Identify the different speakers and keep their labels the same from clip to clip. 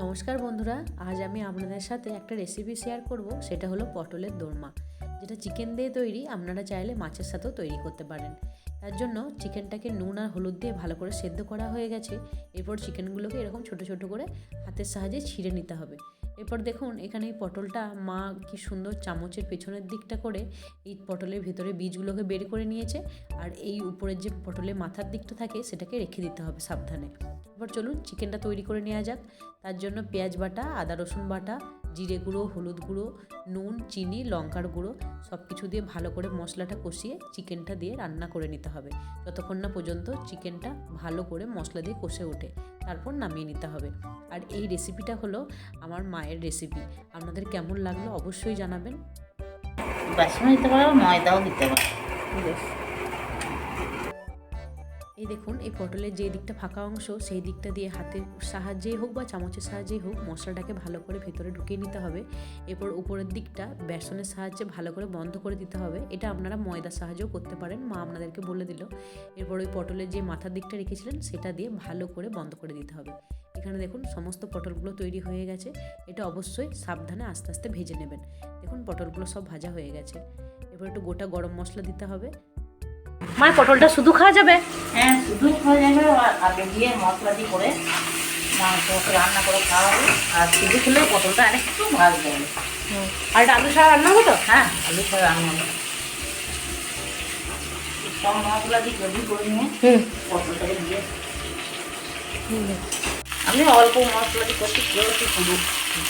Speaker 1: নমস্কার বন্ধুরা, আজ আমি আপনাদের সাথে একটা রেসিপি শেয়ার করব, সেটা হলো পটলের দোরমা। যেটা চিকেন দিয়ে তৈরি, আপনারা চাইলে মাছের সাথেও তৈরি করতে পারেন। তার জন্য চিকেনটাকে নুন আর হলুদ দিয়ে ভালো করে সেদ্ধ করা হয়ে গেছে। এরপর চিকেনগুলোকে এরকম ছোট ছোট করে হাতের সাহায্যে ছিঁড়ে নিতে হবে। এরপর দেখুন, এখানে এই পটলটা, মা কি সুন্দর চামচের পেছনের দিকটা করে এই পটলের ভেতরে বীজগুলোকে বের করে নিয়েছে। আর এই উপরের যে পটলের মাথার দিকটা থাকে, সেটাকে রেখে দিতে হবে সাবধানে। এবার চলুন চিকেনটা তৈরি করে নেওয়া যাক। তার জন্য পেঁয়াজ বাটা আদা রসুন বাটা জিরে গুঁড়ো হলুদ গুঁড়ো নুন চিনি লঙ্কার গুঁড়ো সব কিছু দিয়ে ভালো করে মশলাটা কষিয়ে চিকেনটা দিয়ে রান্না করে নিতে হবে। যতক্ষণ না পর্যন্ত চিকেনটা ভালো করে মশলা দিয়ে কষে ওঠে তারপর নামিয়ে নিতে হবে। আর এই রেসিপিটা হলো আমার মায়ের রেসিপি আপনাদের কেমন লাগল অবশ্যই জানাবেন।
Speaker 2: দিতে পারো ময়দাও দিতে পারো।
Speaker 1: এই দেখুন, এই পটলের যে দিকটা ফাঁকা অংশ, সেই দিকটা দিয়ে হাতের সাহায্যেই হোক বা চামচের সাহায্যেই হোক, মশলাটাকে ভালো করে ভেতরে ঢুকিয়ে নিতে হবে। এরপর উপরের দিকটা বেসনের সাহায্যে ভালো করে বন্ধ করে দিতে হবে। এটা আপনারা ময়দার সাহায্যেও করতে পারেন, মা আপনাদেরকে বলে দিল। এরপর ওই পটলের যে মাথার দিকটা রেখেছিলেন, সেটা দিয়ে ভালো করে বন্ধ করে দিতে হবে। এখানে দেখুন, সমস্ত পটলগুলো তৈরি হয়ে গেছে। এটা অবশ্যই সাবধানে আস্তে আস্তে ভেজে নেবেন। দেখুন, পটলগুলো সব ভাজা হয়ে গেছে। এরপর একটু গোটা গরম মশলা দিতে হবে।
Speaker 3: মায়ের পটলটা শুধু খাওয়া যাবে?
Speaker 2: হ্যাঁ শুধু খাওয়া যাবে আর আগে দিয়ে মশলা দিয়ে করে রান্না করে খাওয়া হবে আর শুধু খেলে পটলটা আরেকটু ভাজতে হবে।
Speaker 3: আর এটা আলু ছাড়া রান্না হতো?
Speaker 2: হ্যাঁ আলু ছাড়া রান্না হবে সব মশলা দিয়ে রেডি করে নিয়ে
Speaker 3: হুম।
Speaker 2: পটলটাকে দিয়ে আমি অল্প মশলা দিয়ে করছি কেউ একটু শুধু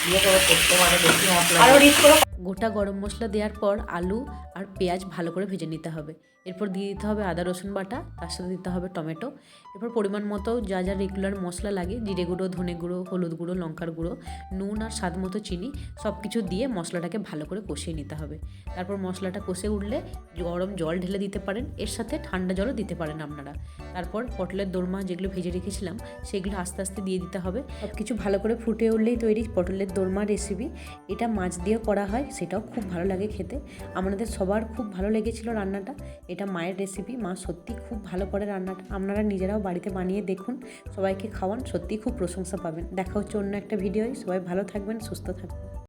Speaker 2: দিয়ে করে করতে পারে বেশি মশলা
Speaker 3: আরও। রিচ করো।
Speaker 1: গোটা গরম মশলা দেওয়ার পর আলু আর পেঁয়াজ ভালো করে ভেজে নিতে হবে। এরপর দিয়ে দিতে হবে আদা, রসুন বাটা, তার সাথে দিতে হবে টমেটো। এরপর পরিমাণ মতো যা যা রেগুলার মশলা লাগে, জিরে গুঁড়ো, ধনে গুঁড়ো, হলুদ গুঁড়ো, লঙ্কার গুঁড়ো, নুন আর স্বাদ মতো চিনি সব কিছু দিয়ে মশলাটাকে ভালো করে কষিয়ে নিতে হবে। তারপর মশলাটা কষে উঠলে গরম জল ঢেলে দিতে পারেন, এর সাথে ঠান্ডা জলও দিতে পারেন আপনারা। তারপর পটলের দোরমা যেগুলো ভেজে রেখেছিলাম, সেগুলো আস্তে আস্তে দিয়ে দিতে হবে। সব কিছু ভালো করে ফুটে উঠলেই তৈরি পটলের দোরমা রেসিপি এটা মাছ দিয়ে করা হয় সেটাও খুব ভালো লাগে খেতে। আমাদের সবার খুব ভালো লেগেছিল রান্নাটা। এটা মায়ের রেসিপি মা সত্যি খুব ভালো করে রান্নাটা, আপনারা নিজেরাও বাড়িতে বানিয়ে দেখুন, সবাইকে খাওয়ান, সত্যি খুব প্রশংসা পাবেন। দেখা হচ্ছে অন্য একটা ভিডিওয় সবাই ভালো থাকবেন, সুস্থ থাকবেন।